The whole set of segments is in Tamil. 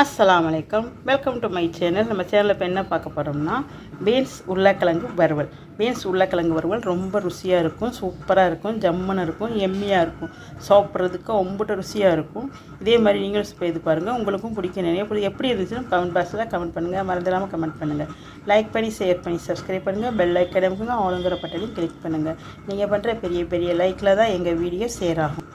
அஸ்லாம் வலைக்கம் வெல்கம் டு மை சேனல் நம்ம சேனலில் இப்போ என்ன பார்க்க போகிறோம்னா பீன்ஸ் உருளைக்கிழங்கு வறுவல். பீன்ஸ் உருளைக்கிழங்கு வறுவல் ரொம்ப ருசியாக இருக்கும் சூப்பராக இருக்கும் ஜம்முன்னு இருக்கும் எம்மியாக இருக்கும். சாப்பிட்றதுக்கு ஒம்புட்டு ருசியாக இருக்கும். இதே மாதிரி நீங்களும் செய்து பாருங்கள் உங்களுக்கும் பிடிக்கும் நிறைய பிடி- எப்படி இருந்துச்சுன்னு கமெண்ட் பாக்ஸில் கமெண்ட் பண்ணுங்கள் மறந்துடாமல் கமெண்ட் பண்ணுங்கள் லைக் பண்ணி ஷேர் பண்ணி சப்ஸ்கிரைப் பண்ணுங்கள் பெல் லைக் அமுக்குங்க ஆளுங்கிற பட்டனையும் கிளிக் பண்ணுங்கள் நீங்கள் பண்ணுற பெரிய பெரிய லைக்கில் தான் எங்கள் வீடியோ ஷேர் ஆகும்.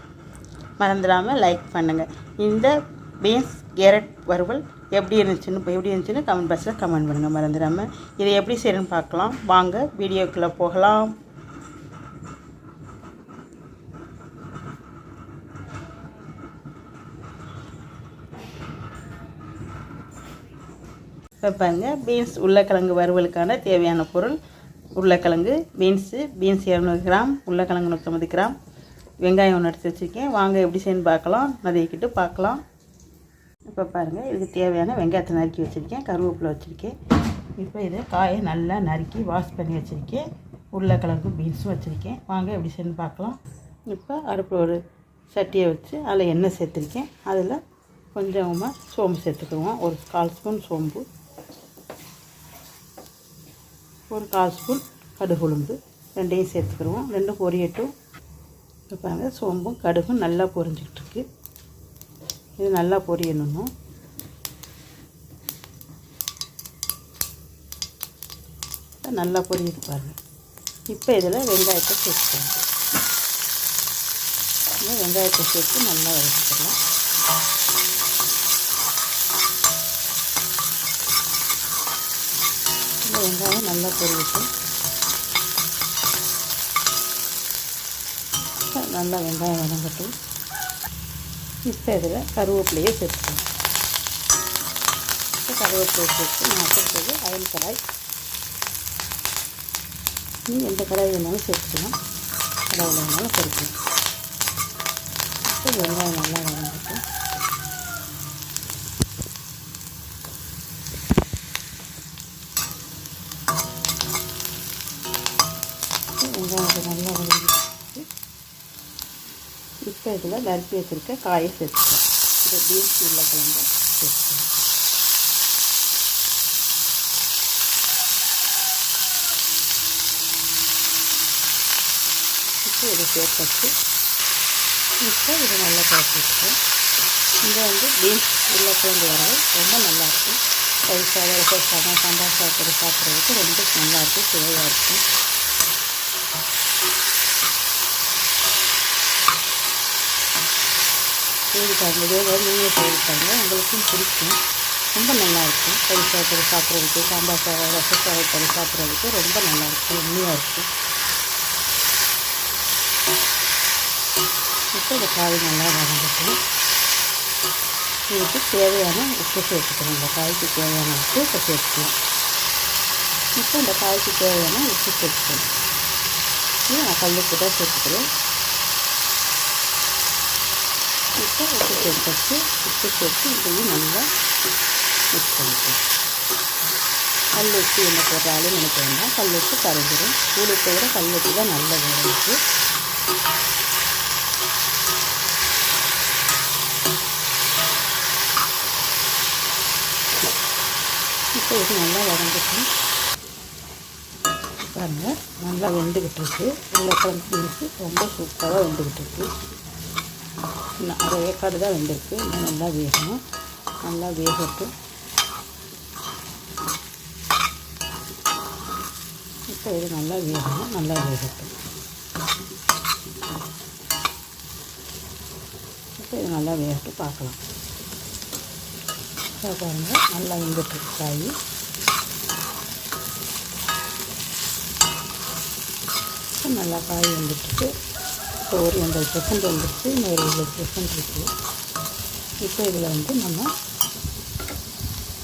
மறந்துடாமல் லைக் பண்ணுங்கள் இந்த பீன்ஸ் கேரட் வறுவல் எப்படி இருந்துச்சுன்னு எப்படி இருந்துச்சுன்னு கமெண்ட் பாக்ஸில் கமெண்ட் பண்ணுங்கள் மறந்துடாமல் இதை எப்படி செய்யணும்னு பார்க்கலாம். வாங்க வீடியோக்குள்ளே போகலாம். இப்போ பீன்ஸ் உருளைக்கிழங்கு வறுவலுக்கான தேவையான பொருள். உருளைக்கிழங்கு பீன்ஸு பீன்ஸ் இரநூறு கிராம் உருளைக்கிழங்கு நூற்றம்பது கிராம். வெங்காயம் ஒன்று எடுத்து வச்சுருக்கேன். வாங்க எப்படி செய்யணும்னு பார்க்கலாம். நதிக்கிட்டு பார்க்கலாம். இப்போ பாருங்கள் இதுக்கு தேவையான வெங்காயத்தை நறுக்கி வச்சுருக்கேன் கருவேப்பிலை வச்சுருக்கேன். இப்போ இதை காயை நல்லா நறுக்கி வாஷ் பண்ணி வச்சுருக்கேன். உருளைக்கிழங்கு பீன்ஸும் வச்சுருக்கேன். வாங்க எப்படி செஞ்சு பார்க்கலாம். இப்போ அடுப்பில் ஒரு சட்டியை வச்சு அதில் எண்ணெய் சேர்த்துருக்கேன். அதில் கொஞ்சமாக சோம்பு சேர்த்துக்குவோம் ஒரு கால் ஸ்பூன் சோம்பு ஒரு கால் ஸ்பூன் கடுகு உளுந்து ரெண்டையும் சேர்த்துக்கிடுவோம். ரெண்டும் பொரியட்டும். இப்போ பாருங்கள் சோம்பும் கடுகும் நல்லா பொரிஞ்சிக்கிட்டு இருக்குது இது நல்லா பொரியணும் நல்லா பொரியுது பாருங்கள் இப்போ இதில் வெங்காயத்தை சேர்த்துக்கலாம். வெங்காயத்தை சேர்த்து நல்லா வதக்கிக்கலாம். இந்த வெங்காயம் நல்லா பொரியட்டும். நல்லா வெங்காயம் வதங்கட்டும். இப்போ இதில் கருவேப்பிலையை சேர்த்துக்கணும் இப்போ கருவேப்பிலையை சேர்த்து நான் வச்சுருக்கிறது அயல் கடாய். நீ எந்த கடாய் வேணாலும் சேர்த்துக்கலாம். கடாயில் வேணாலும் சேர்த்துக்கலாம் இப்போ வெங்காயம் நல்லா வதங்கட்டும் வெங்காயத்தை நல்லா வதங்கிட்டு இப்போ இதில் நறுக்கி வச்சுருக்க காயை சேர்த்துக்கலாம். இது பீன்ஸ் உருளைக்கிழங்கு சேர்த்துக்கலாம். இப்போ இதை சேர்த்தாச்சு. இப்போ இதை நல்லா பார்த்துருக்கேன் இது இங்கே வந்து பீன்ஸ் உருளைக்கிழங்கு வரவு ரொம்ப நல்லாயிருக்கும். தயிர் சாதம் ரச சாதம் சாம்பார் சாப்பிட்றது சாப்பிட்றதுக்கு ரொம்ப நல்லாயிருக்கும் சுவையாக இருக்கும். செய்திருக்காங்க இதே போல் நீங்களும் செய்திருக்காங்க உங்களுக்கும் பிடிக்கும். ரொம்ப நல்லாயிருக்கும். கறி சாதத்தில் சாப்பிட்றதுக்கு சாம்பார் சாதம் ரச சாதத்தில் சாப்பிட்றதுக்கு ரொம்ப நல்லாயிருக்கும். உண்மையாக இருக்கும். இப்போ இந்த காய் நல்லா வதங்கட்டும். இதுக்கு தேவையான உப்பு சேர்த்துக்கணும் இந்த காய்க்கு தேவையான உப்பு இப்போ சேர்த்துக்கலாம். இப்போ இந்த காய்க்கு தேவையான உப்பு சேர்த்துக்கணும் இது நான் கல்லுக்கு தான் சேர்த்துக்கிறேன். இப்போ உப்பு சேர்த்தாச்சு உப்பு சேர்த்து இதையும் நல்லா மிக்ஸ் பண்ணிக்கலாம். கல் உப்பு என்ன போடுறாலும் நினைக்க வேண்டாம். கல் உப்பு கரைஞ்சிரும். கூழ் விட கல் தான் நல்ல வேலைக்கு இப்போ இது நல்லா வதங்கிட்டு பாருங்கள் நல்லா வெந்துக்கிட்டு இருக்கு. உருளைக்கிழங்கு பீன்ஸு ரொம்ப சூப்பராக வெந்துக்கிட்டு இருக்கு. இன்னும் அரை ஏக்காடு தான் வெந்திருக்கு. இன்னும் நல்லா வேகணும். நல்லா வேகட்டும் இப்போ இது நல்லா வேகணும். நல்லா வேகட்டும் இப்போ இது நல்லா வேகட்டும் பார்க்கலாம். இப்போ பாருங்கள் நல்லா வெந்துட்டுருக்கு காய். நல்லா காய் வந்துட்டுருக்கு இப்போ ஒரு எண்பது பர்சன்ட் வந்துருச்சு இன்னும் ஒரு இருபது பர்சன்ட் இருக்குது இப்போ இதில் வந்து நம்ம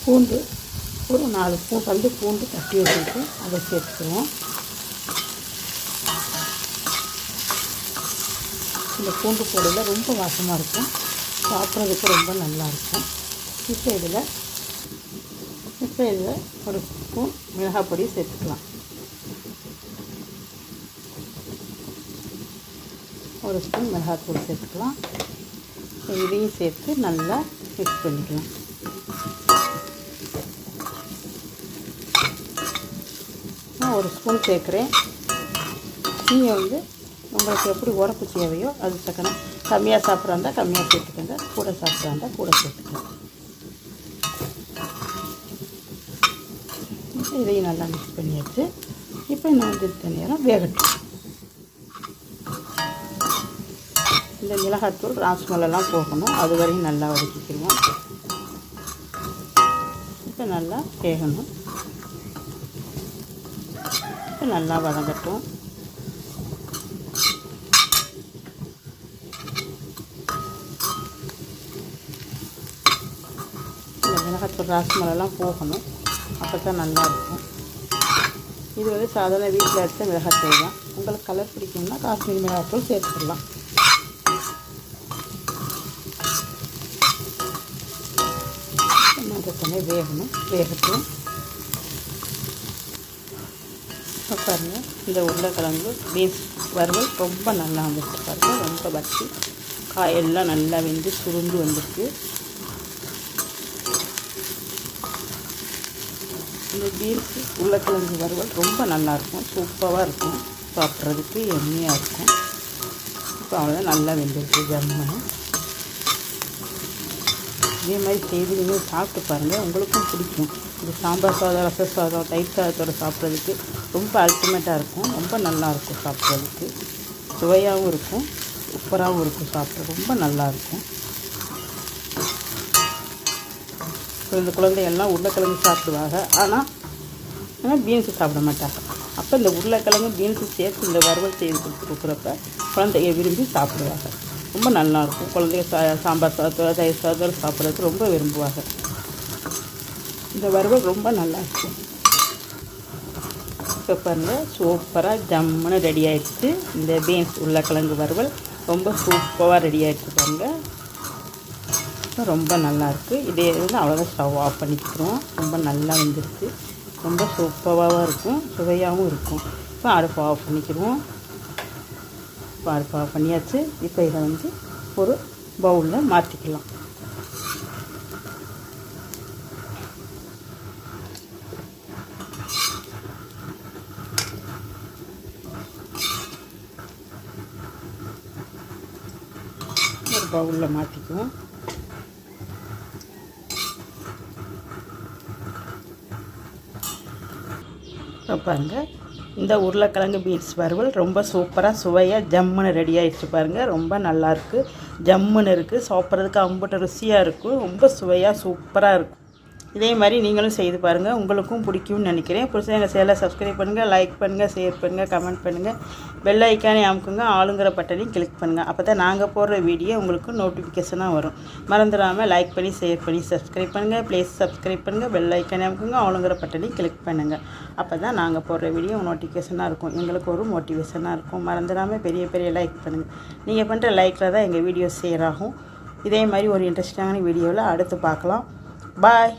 பூண்டு ஒரு நாலு பூ வந்து பூண்டு தட்டி வச்சுட்டு அதை சேர்த்துக்குவோம். இந்த பூண்டு பொடியில் ரொம்ப வாசமாக இருக்கும். சாப்பிட்றதுக்கு ரொம்ப நல்லாயிருக்கும் இப்போ இதில் இப்போ இதில் ஒரு ஸ்பூன் மிளகாப்பொடி சேர்த்துக்கலாம். ஒரு ஸ்பூன் மிளகாத்தூள் சேர்த்துக்கலாம். இதையும் சேர்த்து நல்லா மிக்ஸ் பண்ணிக்கலாம். நான் ஒரு ஸ்பூன் சேர்க்குறேன். நீங்கள் வந்து உங்களுக்கு எப்படி உரப்பு தேவையோ அது தக்கணும் கம்மியாக சாப்பிட்றாந்தா கம்மியாக சேர்த்துக்கோங்க. கூட சாப்பிட்றாந்தா கூட சேர்த்துக்கோங்க இதையும் நல்லா மிக்ஸ் பண்ணியாச்சு. இப்போ நான் இந்த நேரம் வேகட்டும். இந்த மிளகாத்தூள் ராஸ்மலெல்லாம் போகணும். அது வரையும் நல்லா வதக்கிக்கிடுவோம். இப்போ நல்லா வேகணும். இப்போ நல்லா வதங்கட்டும். இந்த மிளகாத்தூள் ராஸ்மலெல்லாம் போகணும். அப்போ தான் நல்லாயிருக்கும் இது வந்து சாதாரண வீட்டில் அடித்த மிளகாத்தூள் தான். உங்களுக்கு கலர் பிடிக்கும்னா காஷ்மீர் மிளகாத்தூள் சேர்த்துக்கலாம். மஞ்சத்தண்ணி வேகணும் வேகட்டும். இப்போ இந்த உருளைக்கிழங்கு பீன்ஸ் வறுவல் ரொம்ப நல்லா வந்துருக்கு பாருங்கள் ரொம்ப வச்சு. காயெல்லாம் நல்லா வெந்து சுருண்டு வந்துருக்கு. இந்த பீன்ஸ் உருளைக்கிழங்கு வறுவல் ரொம்ப நல்லாயிருக்கும் சூப்பராக இருக்கும். சாப்பிட்றதுக்கு எண்ணெயாக இருக்கும். இப்போ அவ்வளோ நல்லா வெந்திருக்கு ஜம்முன்னு. இதே மாதிரி செய்து நீங்கள் சாப்பிட்டு பாருங்கள் உங்களுக்கும் பிடிக்கும். இந்த சாம்பார் சாதம் ரச சாதம் தயிர் சாதத்தோடு சாப்பிட்றதுக்கு ரொம்ப அல்டிமேட்டாக இருக்கும். ரொம்ப நல்லாயிருக்கும் சாப்பிட்றதுக்கு. சுவையாகவும் இருக்கும் சூப்பராகவும் இருக்கும் சாப்பிட ரொம்ப நல்லாயிருக்கும் இந்த குழந்தைகள்லாம் உருளைக்கிழங்கு சாப்பிடுவாங்க. ஆனால் ஆனால் பீன்ஸு சாப்பிட மாட்டாங்க. அப்போ இந்த உருளைக்கிழங்கு பீன்ஸு சேர்த்து இந்த வறுவல் செய்து கொடுத்து கொடுக்குறப்ப குழந்தைய விரும்பி சாப்பிடுவாங்க. ரொம்ப நல்லாயிருக்கும். குழந்தைங்க சா சாம்பார் சாதத்தோட தயிர் சாதம் சாப்பிட்றதுக்கு ரொம்ப விரும்புவாங்க. இந்த வறுவல் ரொம்ப நல்லாயிருக்கும் இப்போ பாருங்கள் சூப்பராக ஜம்முன்னு ரெடி ஆகிடுச்சு இந்த பீன்ஸ் உருளைக்கிழங்கு வறுவல் ரொம்ப சூப்பராக ரெடி ஆயிடுச்சு பாருங்கள் ரொம்ப நல்லாயிருக்கு. இதே வந்து அவ்வளோதான் ஸ்டவ் ஆஃப் பண்ணிக்கிறோம் ரொம்ப நல்லா வந்துருச்சு. ரொம்ப சூப்பராகவும் இருக்கும். சுவையாகவும் இருக்கும். இப்போ அடுப்பு ஆஃப் பண்ணிக்கிறோம் இப்போ பண்ணியாச்சு. இப்போ இதை வந்து ஒரு பவுலில் மாற்றிக்கலாம் ஒரு பவுலில் மாற்றிக்குவோம் பாருங்கள் இந்த உருளைக்கிழங்கு பீன்ஸ் வறுவல் ரொம்ப சூப்பராக சுவையாக ஜம்முன்னு ரெடி ஆகிடுச்சு பாருங்கள் ரொம்ப நல்லாயிருக்கு ஜம்முன்னு இருக்குது சாப்பிட்றதுக்கு அம்புட்ட ருசியாக இருக்கும் ரொம்ப சுவையாக சூப்பராக இருக்கும் இதே மாதிரி நீங்களும் செய்து பாருங்கள் உங்களுக்கும் பிடிக்கும்னு நினைக்கிறேன். புதுசாக எங்கள் சேனலை சப்ஸ்கிரைப் பண்ணுங்கள் லைக் பண்ணுங்கள் ஷேர் பண்ணுங்கள் கமெண்ட் பண்ணுங்கள் பெல் ஐக்கானே அமுக்குங்க. ஆளுங்கிற பட்டனையும் கிளிக் பண்ணுங்கள் அப்போ தான் நாங்கள் போடுற வீடியோ உங்களுக்கு நோட்டிஃபிகேஷனாக வரும். மறந்துடாமல் லைக் பண்ணி ஷேர் பண்ணி சப்ஸ்கிரைப் பண்ணுங்கள் ப்ளீஸ் சப்ஸ்கிரைப் பண்ணுங்கள் பெல் ஐக்கானே அமுக்குங்க. ஆளுங்கிற பட்டனையும் கிளிக் பண்ணுங்கள் அப்போ தான் நாங்கள் போடுற வீடியோ நோட்டிஃபிகேஷனாக இருக்கும். எங்களுக்கு ஒரு மோட்டிவேஷனாக இருக்கும். மறந்துடாமல் பெரிய பெரிய லைக் பண்ணுங்கள் நீங்கள் பண்ணுற லைக்கில் தான் எங்கள் வீடியோ ஷேர் ஆகும். இதே மாதிரி ஒரு இன்ட்ரெஸ்டிங்கான வீடியோவில் அடுத்து பார்க்கலாம். பாய்